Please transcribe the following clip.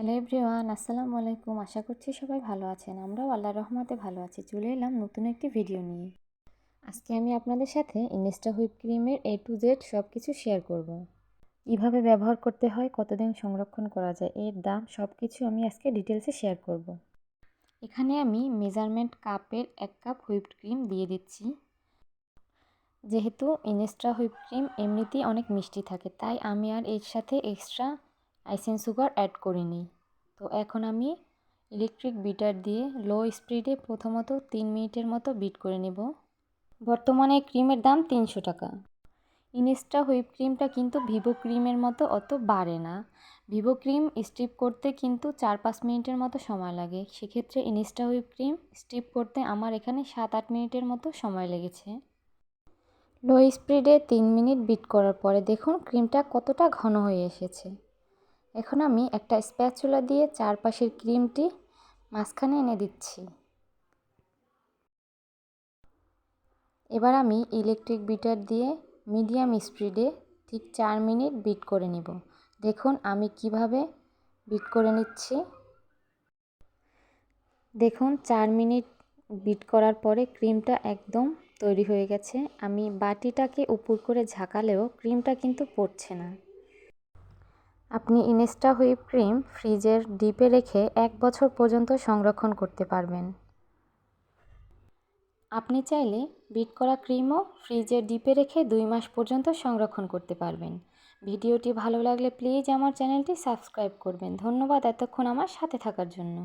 Hello everyone, আসসালামু আলাইকুম। আশা করছি সবাই ভালো আছেন। আমরাও আল্লাহর রহমতে ভালো আছি। চলে এলাম নতুন একটি ভিডিও নিয়ে। আজকে আমি আপনাদের সাথে ইনস্টা হুইপ ক্রিমের এ টু জেড সব কিছু শেয়ার করব। কীভাবে ব্যবহার করতে হয়, কতদিন সংরক্ষণ করা যায়, এর দাম সব কিছু আমি আজকে ডিটেলসে শেয়ার করব। এখানে আমি মেজারমেন্ট কাপের এক কাপ হুইপড ক্রিম দিয়ে দিচ্ছি। যেহেতু ইনস্টা হুইপ ক্রিম এমনিতেই অনেক মিষ্টি থাকে, তাই আমি আর এর সাথে এক্সট্রা আইসেন সুগার অ্যাড করিনি। তো এখন আমি ইলেকট্রিক বিটার দিয়ে লো স্পিডে প্রথমত তিন মিনিটের মতো বিট করে নেব। বর্তমানে ক্রিমের দাম তিনশো টাকা। ইনস্টা হুইপ ক্রিমটা কিন্তু ভিভো ক্রিমের মতো অত বাড়ে না। ভিভো ক্রিম স্টিপ করতে কিন্তু চার পাঁচ মিনিটের মতো সময় লাগে। সেক্ষেত্রে ইনস্টা হুইপ ক্রিম স্টিপ করতে আমার এখানে সাত আট মিনিটের মতো সময় লেগেছে। লো স্পিডে তিন মিনিট বিট করার পরে দেখুন ক্রিমটা কতটা ঘন হয়ে এসেছে। এখন আমি একটা স্প্যাচুলা দিয়ে চারপাশের ক্রিমটি মাঝখানে এনে দিচ্ছি। এবার আমি ইলেকট্রিক বিটার দিয়ে মিডিয়াম স্পিডে ঠিক চার মিনিট বিট করে নেব। দেখুন আমি কীভাবে বিট করে নিচ্ছি। দেখুন চার মিনিট বিট করার পরে ক্রিমটা একদম তৈরি হয়ে গেছে। আমি বাটিটাকে উপর করে ঝাঁকালেও ক্রিমটা কিন্তু পড়ছে না। আপনি ইনস্টা হুইপ ক্রিম ফ্রিজের ডিপে রেখে এক বছর পর্যন্ত সংরক্ষণ করতে পারবেন। আপনি চাইলে বিট করা ক্রিমও ফ্রিজের ডিপে রেখে দুই মাস পর্যন্ত সংরক্ষণ করতে পারবেন। ভিডিওটি ভালো লাগলে প্লিজ আমার চ্যানেলটি সাবস্ক্রাইব করবেন। ধন্যবাদ এতক্ষণ আমার সাথে থাকার জন্য।